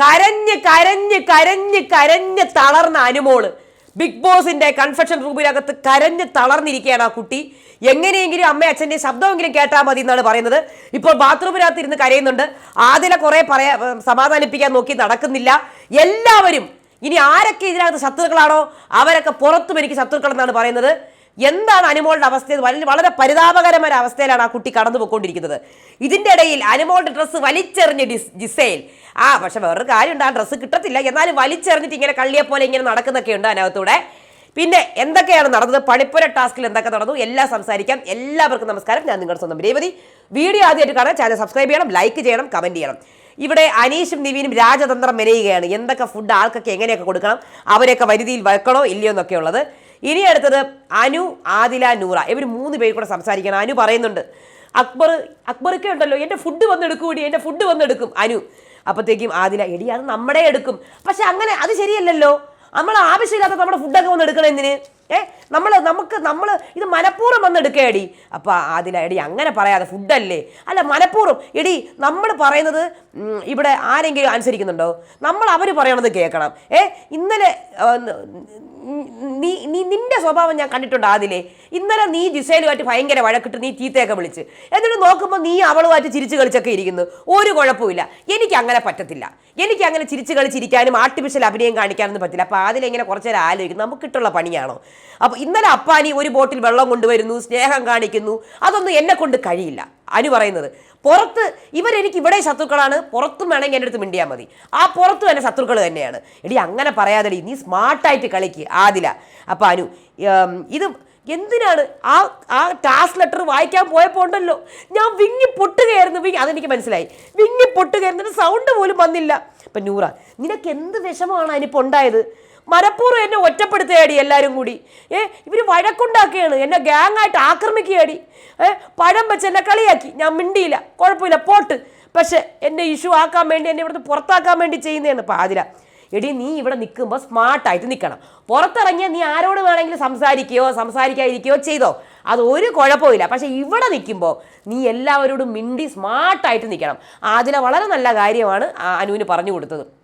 കരഞ്ഞ് കരഞ്ഞ് കരഞ്ഞ് കരഞ്ഞ് തളർന്ന അനുമോൾ. ബിഗ് ബോസിന്റെ കൺഫെഷൻ റൂമിനകത്ത് കരഞ്ഞ് തളർന്നിരിക്കുകയാണ് ആ കുട്ടി. എങ്ങനെയെങ്കിലും അമ്മ അച്ഛന്റെ ശബ്ദമെങ്കിലും കേട്ടാൽ മതി എന്നാണ് പറയുന്നത്. ഇപ്പോൾ ബാത്റൂമിനകത്ത് ഇരുന്ന് കരയുന്നുണ്ട്. ആദില കുറേ പറയാ സമാധാനിപ്പിക്കാൻ നോക്കി നടക്കുന്നില്ല. എല്ലാവരും ഇനി ആരൊക്കെ ഇതിനകത്ത് ശത്രുക്കളാണോ? അവരൊക്കെ പുറത്തും എനിക്ക് ശത്രുക്കൾ എന്നാണ് പറയുന്നത്. എന്താണ് അനുമോളുടെ അവസ്ഥ? വളരെ പരിതാപകരമായ അവസ്ഥയിലാണ് ആ കുട്ടി കടന്നു പോയിക്കൊണ്ടിരിക്കുന്നത്. ഇതിന്റെ ഇടയിൽ അനുമോളുടെ ഡ്രസ്സ് വലിച്ചെറിഞ്ഞ് ഡിസ് ജിസയിൽ ആ പക്ഷെ വേറൊരു കാര്യമുണ്ട്. ആ ഡ്രസ്സ് കിട്ടത്തില്ല. എന്നാലും വലിച്ചെറിഞ്ഞിട്ട് ഇങ്ങനെ കള്ളിയെ പോലെ ഇങ്ങനെ നടക്കുന്നൊക്കെ ഉണ്ട് അതിനകത്തൂടെ. പിന്നെ എന്തൊക്കെയാണ് നടന്നത്? പണിപ്പുര ടാസ്കിൽ എന്തൊക്കെ നടന്നു? എല്ലാം സംസാരിക്കാം. എല്ലാവർക്കും നമസ്കാരം. ഞാൻ നിങ്ങളുടെ സ്വന്തം രേവതി. വീഡിയോ ആദ്യമായിട്ട് കാണാൻ ചാനൽ സബ്സ്ക്രൈബ് ചെയ്യണം. ലൈക്ക് ചെയ്യണം. കമന്റ് ചെയ്യണം. ഇവിടെ അനീഷും നിവീനും രാജതന്ത്രം മെനയുകയാണ്. എന്തൊക്കെ ഫുഡ് ആൾക്കൊക്കെ എങ്ങനെയൊക്കെ കൊടുക്കണം? അവരെയൊക്കെ വരുതിയിൽ വെക്കണോ? ഇല്ലയോ എന്നൊക്കെ ഉള്ളത് ഇനി അടുത്തത് അനു ആദില നൂറ. ഇവർ മൂന്ന് പേര് കൂടെ സംസാരിക്കണം. അനു പറയുന്നുണ്ട് അക്ബർ അക്ബറൊക്കെ ഉണ്ടല്ലോ എന്റെ ഫുഡ് വന്നെടുക്കൂടി എന്റെ ഫുഡ് വന്നെടുക്കും. അനു അപ്പോഴത്തേക്കും ആദില എടി അത് നമ്മുടെ എടുക്കും. പക്ഷെ അങ്ങനെ അത് ശരിയല്ലല്ലോ. നമ്മൾ ആവശ്യമില്ലാത്ത നമ്മുടെ ഫുഡൊക്കെ വന്ന് എടുക്കണം എന്തിന്? ഏ നമ്മൾ നമുക്ക് നമ്മൾ ഇത് മനഃപൂർവം വന്ന് എടുക്കേടി. അപ്പോൾ അതിൽ എടി അങ്ങനെ പറയാതെ ഫുഡല്ലേ? അല്ല മനഃപൂർവം എടി നമ്മൾ പറയുന്നത് ഇവിടെ ആരെങ്കിലും അനുസരിക്കുന്നുണ്ടോ? നമ്മൾ അവർ പറയണത് കേൾക്കണം. ഏ ഇന്നലെ നീ നിന്റെ സ്വഭാവം ഞാൻ കണ്ടിട്ടുണ്ട് ആദിലെ ഇന്നലെ നീ ജിസേലുമായിട്ട് ഭയങ്കര വഴക്കിട്ട് നീ തീത്തയൊക്കെ വിളിച്ച്. എന്നിട്ട് നോക്കുമ്പോൾ നീ അവളുമായിട്ട് ചിരിച്ചു കളിച്ചൊക്കെ ഇരിക്കുന്നു. ഒരു കുഴപ്പമില്ല എനിക്ക് അങ്ങനെ പറ്റത്തില്ല. എനിക്ക് അങ്ങനെ ചിരിച്ചു കളിച്ചിരിക്കാനും ആർട്ടിഫിഷ്യൽ അഭിനയം കാണിക്കാനൊന്നും പറ്റില്ല അപ്പോൾ അതിലെങ്ങനെ കുറച്ച് നേരം ആലോചിക്കും. നമുക്കിട്ടുള്ള പണിയാണോ? അപ്പോൾ ഇന്നലെ അപ്പാനി ഒരു ബോട്ടിൽ വെള്ളം കൊണ്ടുവരുന്നു സ്നേഹം കാണിക്കുന്നു. അതൊന്നും എന്നെ കൊണ്ട് കഴിയില്ല. അനു പറയുന്നത് പുറത്ത് ഇവരെനിക്ക് ഇവിടെ ശത്രുക്കളാണ് പുറത്തും വേണമെങ്കിൽ എന്റെ അടുത്ത് മിണ്ടിയാൽ മതി. ആ പുറത്തും എന്റെ ശത്രുക്കൾ തന്നെയാണ്. എടി അങ്ങനെ പറയാതെടി നീ സ്മാർട്ടായിട്ട് കളിക്ക് ആദില. അപ്പോൾ അനു ഇത് എന്തിനാണ്? ആ ആ ടാസ്ക് ലെറ്റർ വായിക്കാൻ പോയപ്പോൾ ഉണ്ടല്ലോ. ഞാൻ വിങ്ങി പൊട്ടുകയായിരുന്നു. വിങ്ങി അതെനിക്ക് മനസ്സിലായി. വിങ്ങി പൊട്ടുകയായിരുന്നു. സൗണ്ട് പോലും വന്നില്ല. ഇപ്പം നൂറ നിനക്ക് എന്ത് വിഷമമാണ് അതിനിപ്പോൾ ഉണ്ടായത്? മനഃപൂർവം എന്നെ ഒറ്റപ്പെടുത്തുകയാടി എല്ലാവരും കൂടി. ഏ ഇവർ വഴക്കുണ്ടാക്കുകയാണ് എന്നെ ഗ്യാങ്ങായിട്ട് ആക്രമിക്കുകയാടി. ഏ പഴം വെച്ച് എന്നെ കളിയാക്കി. ഞാൻ മിണ്ടിയില്ല. കുഴപ്പമില്ല. പോട്ട്. പക്ഷെ എന്നെ ഇഷ്യൂ ആക്കാൻ വേണ്ടി എന്നെ ഇവിടുന്ന് പുറത്താക്കാൻ വേണ്ടി ചെയ്യുന്നതാണ് പാതിര. എടി നീ ഇവിടെ നിൽക്കുമ്പോൾ സ്മാർട്ടായിട്ട് നിൽക്കണം. പുറത്തിറങ്ങിയാൽ നീ ആരോട് വേണമെങ്കിലും സംസാരിക്കുകയോ സംസാരിക്കാതിരിക്കുകയോ ചെയ്തോ. അത് ഒരു കുഴപ്പമില്ല പക്ഷേ ഇവിടെ നിൽക്കുമ്പോൾ നീ എല്ലാവരോടും മിണ്ടി സ്മാർട്ടായിട്ട് നിൽക്കണം. ആദില വളരെ നല്ല കാര്യമാണ് അനുവിന് പറഞ്ഞു കൊടുത്തത്.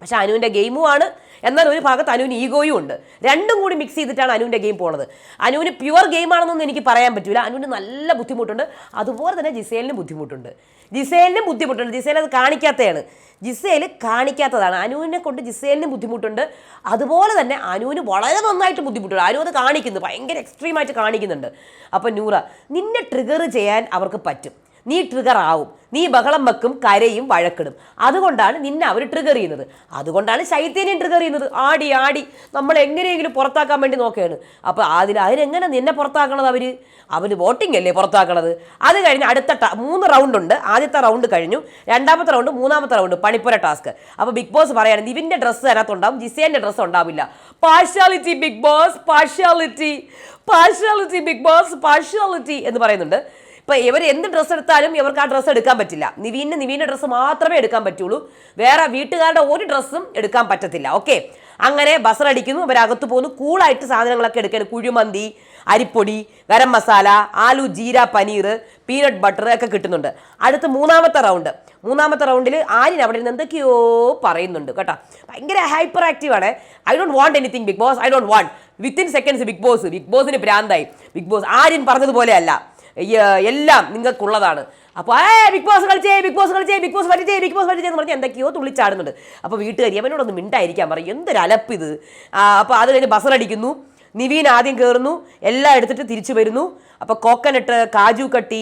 പക്ഷെ അനുവിന്റെ ഗെയിമുമാണ്. എന്നാൽ ഒരു ഭാഗത്ത് അനുവിന് ഈഗോയും ഉണ്ട്. രണ്ടും കൂടി മിക്സ് ചെയ്തിട്ടാണ് അനുവിന്റെ ഗെയിം പോണത്. അനുവിന് പ്യുവർ ഗെയിമാണെന്നൊന്നും എനിക്ക് പറയാൻ പറ്റില്ല അനുവിന് നല്ല ബുദ്ധിമുട്ടുണ്ട്. അതുപോലെ തന്നെ ജിസേലിന് ബുദ്ധിമുട്ടുണ്ട്. ജിസേലിനും ബുദ്ധിമുട്ടുണ്ട്. ജിസേൽ അത് കാണിക്കാത്തതാണ് ജിസേൽ കാണിക്കാത്തതാണ്. അനുവിനെ കൊണ്ട് ജിസേലിനും ബുദ്ധിമുട്ടുണ്ട്. അതുപോലെ തന്നെ അനുവിന് വളരെ നന്നായിട്ട് ബുദ്ധിമുട്ടുണ്ട്. അനു അത് കാണിക്കുന്നു. ഭയങ്കര എക്സ്ട്രീമായിട്ട് കാണിക്കുന്നുണ്ട്. അപ്പോൾ നൂറ നിന്നെ ട്രിഗർ ചെയ്യാൻ അവർക്ക് പറ്റും. നീ ട്രിഗർ ആവും. നീ ബഹളം വെക്കും കരയും വഴക്കിടും. അതുകൊണ്ടാണ് നിന്നെ അവർ ട്രിഗർ ചെയ്യുന്നത്. അതുകൊണ്ടാണ് ശൈത്യനെയും ട്രിഗർ ചെയ്യുന്നത്. ആടി ആടി നമ്മൾ എങ്ങനെയെങ്കിലും പുറത്താക്കാൻ വേണ്ടി നോക്കുകയാണ്. അപ്പോൾ അതിൽ അതിനെങ്ങനെ നിന്നെ പുറത്താക്കണത് അവർ അവർ വോട്ടിംഗ് അല്ലേ പുറത്താക്കണത്? അത് കഴിഞ്ഞ് അടുത്ത മൂന്ന് റൗണ്ട് ഉണ്ട്. ആദ്യത്തെ റൗണ്ട് കഴിഞ്ഞു. രണ്ടാമത്തെ റൗണ്ട് മൂന്നാമത്തെ റൗണ്ട് പണിപ്പുര ടാസ്ക് അപ്പോൾ ബിഗ് ബോസ് പറയാണ് നിവിന്റെ ഡ്രസ്സ് അതിനകത്തുണ്ടാവും. ജിസേന്റെ ഡ്രസ്സ് ഉണ്ടാവില്ല. Partiality Big Boss partiality partiality Big Boss partiality എന്ന് പറയുന്നുണ്ട്. ഇപ്പൊ ഇവർ എന്ത് ഡ്രസ്സ് എടുത്താലും ഇവർക്ക് ആ ഡ്രസ്സ് എടുക്കാൻ പറ്റില്ല. നിവീന് നിവീന്റെ ഡ്രസ്സ് മാത്രമേ എടുക്കാൻ പറ്റുള്ളൂ. വേറെ വീട്ടുകാരുടെ ഒരു ഡ്രസ്സും എടുക്കാൻ പറ്റത്തില്ല. ഓക്കെ? അങ്ങനെ ബസറടിക്കുന്നു അവരകത്ത് പോകുന്നു. കൂളായിട്ട് സാധനങ്ങളൊക്കെ എടുക്കുകയാണ്. കുഴിമന്തി അരിപ്പൊടി ഗരം മസാല ആലു ജീര പനീർ പീനട്ട് ബട്ടർ ഒക്കെ കിട്ടുന്നുണ്ട്. അടുത്ത മൂന്നാമത്തെ റൗണ്ട് മൂന്നാമത്തെ റൗണ്ടിൽ ആര്യൻ അവിടെ നിന്ന് എന്തൊക്കെയോ പറയുന്നുണ്ട് കേട്ടോ. ഭയങ്കര hyper ആക്റ്റീവാണ് I don't want anything Big Boss I don't want within seconds Big Boss Big ബോസിന് ഭ്രാന്തായി. ബിഗ് ബോസ് ആര്യൻ പറഞ്ഞതുപോലെ അല്ല. ഈ, എല്ലാം നിങ്ങൾക്കുള്ളതാണ്. അപ്പോൾ ഏ ബിഗ് ബോസ് കളിച്ചേ ബിഗ് ബോസ് കളിച്ചേ ബിഗ് ബോസ് വലിച്ചേ ബിഗ് ബോസ് വലിച്ചേ എന്ന് പറഞ്ഞ് എന്തൊക്കെയോ തുള്ളിച്ചാടുന്നുണ്ട്. അപ്പോൾ വീട്ടുകാരി അവനോടൊന്ന് മിണ്ടായിരിക്കാൻ പറയും. എന്തൊരു അലപ്പിത്. അപ്പോൾ അത് കഴിഞ്ഞ് ബസറടിക്കുന്നു നിവീൻ ആദ്യം കയറുന്നു എല്ലാം എടുത്തിട്ട് തിരിച്ചു വരുന്നു. അപ്പോൾ coconut kaju katli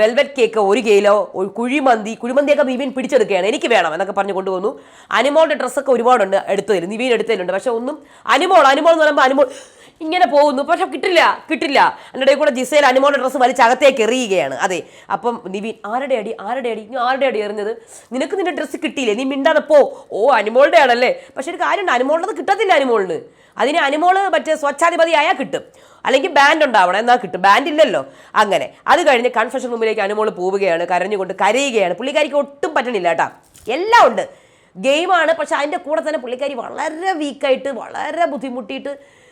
velvet cake ഒരു കിലോ കുഴിമന്തി. കുഴിമന്തിയൊക്കെ നിവീൻ പിടിച്ചെടുക്കുകയാണ്. എനിക്ക് വേണം എന്നൊക്കെ പറഞ്ഞു കൊണ്ടുവന്നു അനിമോളുടെ ഡ്രസ്സൊക്കെ ഒരുപാടുണ്ട് എടുത്തതിൽ. നിവീൻ എടുത്തതിലുണ്ട്. പക്ഷെ ഒന്നും അനിമോൾ അനിമോൾ എന്ന് പറയുമ്പോൾ അനിമോൾ ഇങ്ങനെ പോകുന്നു. പക്ഷെ കിട്ടില്ല കിട്ടില്ല. എന്റെ കൂടെ ജിസയിൽ അനുമോളുടെ ഡ്രസ്സ് വലിച്ച് അകത്തേക്ക് എറിയുകയാണ്. അതെ അപ്പം നിവിൻ ആരുടെ അടി ആരുടെ അടി? നീ ആരുടെ അടി എറിഞ്ഞത്? നിനക്ക് നിന്റെ ഡ്രസ്സ് കിട്ടിയില്ലേ? നീ മിണ്ടാതെ പോ. ഓ അനുമോളുടെ ആണല്ലേ? പക്ഷെ ഒരു കാര്യമുണ്ട് അനുമോളുടെ കിട്ടത്തില്ല അനുമോളിന്. അതിന് അനുമോൾ മറ്റേ സ്വച്ഛാധിപതിയായാൽ കിട്ടും. അല്ലെങ്കിൽ ബാൻഡ് ഉണ്ടാവണം എന്നാൽ കിട്ടും. ബാൻഡ് ഇല്ലല്ലോ. അങ്ങനെ. അത് കഴിഞ്ഞ് കൺഫെഷൻ റൂമിലേക്ക് അനുമോൾ പോവുകയാണ് കരഞ്ഞുകൊണ്ട് കരയുകയാണ്. പുള്ളിക്കാരിക്ക് ഒട്ടും പറ്റണില്ല കേട്ടാ. എല്ലാം ഉണ്ട്. ഗെയിമാണ് പക്ഷെ അതിന്റെ കൂടെ തന്നെ പുള്ളിക്കാരി വളരെ വീക്കായിട്ട് വളരെ ബുദ്ധിമുട്ടിയിട്ട്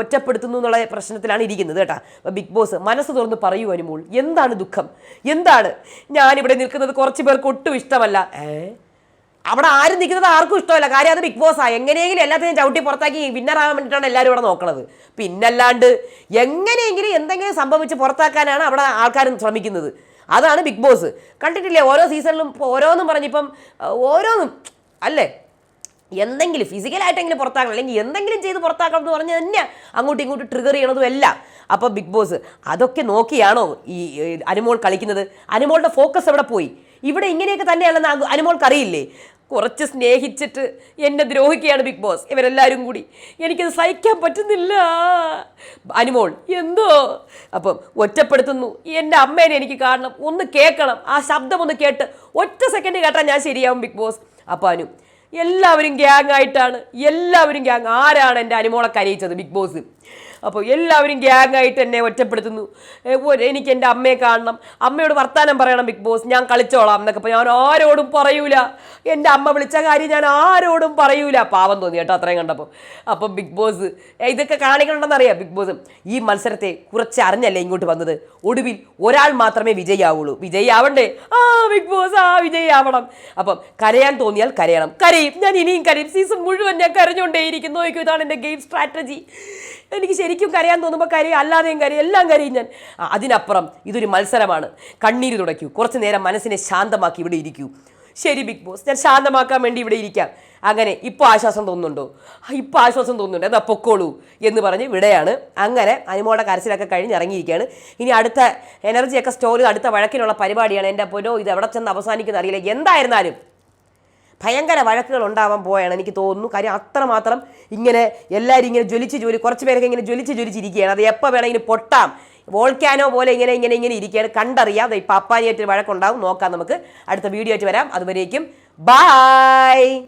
ഒറ്റപ്പെടുത്തുന്നു എന്നുള്ള പ്രശ്നത്തിലാണ് ഇരിക്കുന്നത് കേട്ടാ. ബിഗ് ബോസ് മനസ്സ് തുറന്ന് പറയൂ അനുമോൾ എന്താണ് ദുഃഖം? എന്താണ്? ഞാനിവിടെ നിൽക്കുന്നത് കുറച്ച് പേർക്ക് ഒട്ടും ഇഷ്ടമല്ല. അവിടെ ആരും നിൽക്കുന്നത് ആർക്കും ഇഷ്ടമല്ല. കാര്യം അത് ബിഗ് ബോസ്. ആ എങ്ങനെയെങ്കിലും എല്ലാത്തിനും ചവിട്ടി പുറത്താക്കി വിന്നർ വിന്നറാകാൻ വേണ്ടിയിട്ടാണ് എല്ലാവരും ഇവിടെ നോക്കണത്. പിന്നല്ലാണ്ട് എങ്ങനെയെങ്കിലും എന്തെങ്കിലും സംഭവിച്ച് പുറത്താക്കാനാണ് അവിടെ ആൾക്കാരും ശ്രമിക്കുന്നത്. അതാണ് ബിഗ് ബോസ്. കണ്ടിട്ടില്ലേ? ഓരോ സീസണിലും ഓരോന്നും പറഞ്ഞിപ്പം ഓരോന്നും അല്ലേ? എന്തെങ്കിലും ഫിസിക്കലായിട്ടെങ്കിലും പുറത്താക്കണം അല്ലെങ്കിൽ എന്തെങ്കിലും ചെയ്ത് പുറത്താക്കണം എന്ന് പറഞ്ഞ് തന്നെ അങ്ങോട്ടും ഇങ്ങോട്ടും ട്രിഗർ ചെയ്യണതും അല്ല അപ്പോൾ ബിഗ് ബോസ് അതൊക്കെ നോക്കിയാണോ ഈ അനുമോൾ കളിക്കുന്നത്? അനുമോളുടെ ഫോക്കസ് എവിടെ പോയി? ഇവിടെ ഇങ്ങനെയൊക്കെ തന്നെയാണെന്ന് അനുമോൾക്ക് അറിയില്ലേ കുറച്ച് സ്നേഹിച്ചിട്ട് എന്നെ ദ്രോഹിക്കുകയാണ് ബിഗ് ബോസ് ഇവരെല്ലാവരും കൂടി. എനിക്കത് സഹിക്കാൻ പറ്റുന്നില്ല. അനുമോൾ എന്തോ? അപ്പം ഒറ്റപ്പെടുത്തുന്നു. എന്റെ അമ്മേനെ എനിക്ക് കാണണം. ഒന്ന് കേൾക്കണം. ആ ശബ്ദം ഒന്ന് കേട്ട് ഒറ്റ സെക്കൻഡ് കേട്ടാൽ ഞാൻ ശരിയാവും ബിഗ് ബോസ് അപ്പോൾ അനു എല്ലാവരും ഗ്യാങ് ആയിട്ടാണ്. എല്ലാവരും ഗ്യാങ് ആരാണ് എന്റെ അനുമോളെ കരയിച്ചത് ബിഗ് ബോസ് അപ്പോൾ എല്ലാവരും ഗ്യാങ് ആയിട്ട് എന്നെ ഒറ്റപ്പെടുത്തുന്നു. എനിക്ക് എന്റെ അമ്മയെ കാണണം. അമ്മയോട് വർത്താനം പറയണം ബിഗ് ബോസ്. ഞാൻ കളിച്ചോളാം എന്നൊക്കെ അപ്പോൾ ഞാൻ ആരോടും പറയൂല. എന്റെ അമ്മ വിളിച്ച കാര്യം ഞാൻ ആരോടും പറയൂല. പാവം തോന്നി കേട്ടോ അത്രയും കണ്ടപ്പോൾ. അപ്പം ബിഗ് ബോസ് ഇതൊക്കെ ഇതൊക്കെ കാണിക്കണമെന്നറിയാം ബിഗ് ബോസ്. ഈ മത്സരത്തെ കുറച്ച് അറിഞ്ഞല്ലേ ഇങ്ങോട്ട് വന്നത്? ഒടുവിൽ ഒരാൾ മാത്രമേ വിജയിയാവുള്ളൂ. വിജയിയാവണ്ടേ? ആ ബിഗ് ബോസ് ആ വിജയിയാവണം. അപ്പം കരയാൻ തോന്നിയാൽ കരയണം. കരയും. ഞാൻ ഇനിയും കരയും. സീസൺ മുഴുവൻ ഞാൻ കരഞ്ഞുകൊണ്ടേയിരിക്കുന്നു. നോക്കൂ ഇതാണ് എന്റെ ഗെയിം സ്ട്രാറ്റജി എനിക്ക് ശരിക്കും കരയാൻ തോന്നുമ്പോൾ കരയും അല്ലാതെയും കരയും എല്ലാം കരയും ഞാൻ. അതിനപ്പുറം ഇതൊരു മത്സരമാണ്. കണ്ണീര് തുടയ്ക്കൂ. കുറച്ച് നേരം മനസ്സിനെ ശാന്തമാക്കി ഇവിടെ ഇരിക്കൂ. ശരി ബിഗ് ബോസ്. ഞാൻ ശാന്തമാക്കാൻ വേണ്ടി ഇവിടെ ഇരിക്കാം. അങ്ങനെ ഇപ്പോൾ ആശ്വാസം തോന്നുന്നുണ്ടോ? ഇപ്പോൾ ആശ്വാസം തോന്നുന്നുണ്ട്. എന്നാൽ പൊക്കോളൂ എന്ന് പറഞ്ഞ് വിടെയാണ്. അങ്ങനെ അനുമോടെ കരച്ചിലൊക്കെ കഴിഞ്ഞ് ഇറങ്ങിയിരിക്കുകയാണ്. ഇനി അടുത്ത എനർജിയൊക്കെ ചെയ്ത് അടുത്ത വഴക്കിനുള്ള പരിപാടിയാണ്. എന്റെ പൊന്നോ ഇത് എവിടെ ചെന്ന് അവസാനിക്കുന്ന അറിയില്ല. എന്തായിരുന്നാലും ഭയങ്കര വഴക്കുകൾ ഉണ്ടാവാൻ പോയാണ് എനിക്ക് തോന്നുന്നു. കാര്യം അത്രമാത്രം ഇങ്ങനെ എല്ലാവരും ഇങ്ങനെ ജ്വലിച്ച് ജോലി കുറച്ച് പേരൊക്കെ ഇങ്ങനെ ജ്വലിച്ച് ജ്വലിച്ചിരിക്കുകയാണ്. അത് എപ്പോൾ വേണമെങ്കിലും പൊട്ടാം. വോൾക്കാനോ പോലെ ഇങ്ങനെ ഇങ്ങനെ ഇങ്ങനെ ഇരിക്കുകയാണ്. കണ്ടറിയാം. ഇപ്പം അപ്പാനിയായിട്ട് വഴക്കുണ്ടാവും. നോക്കാം നമുക്ക്. അടുത്ത വീഡിയോ ആയിട്ട് വരാം. അതുവരേക്കും ബായ്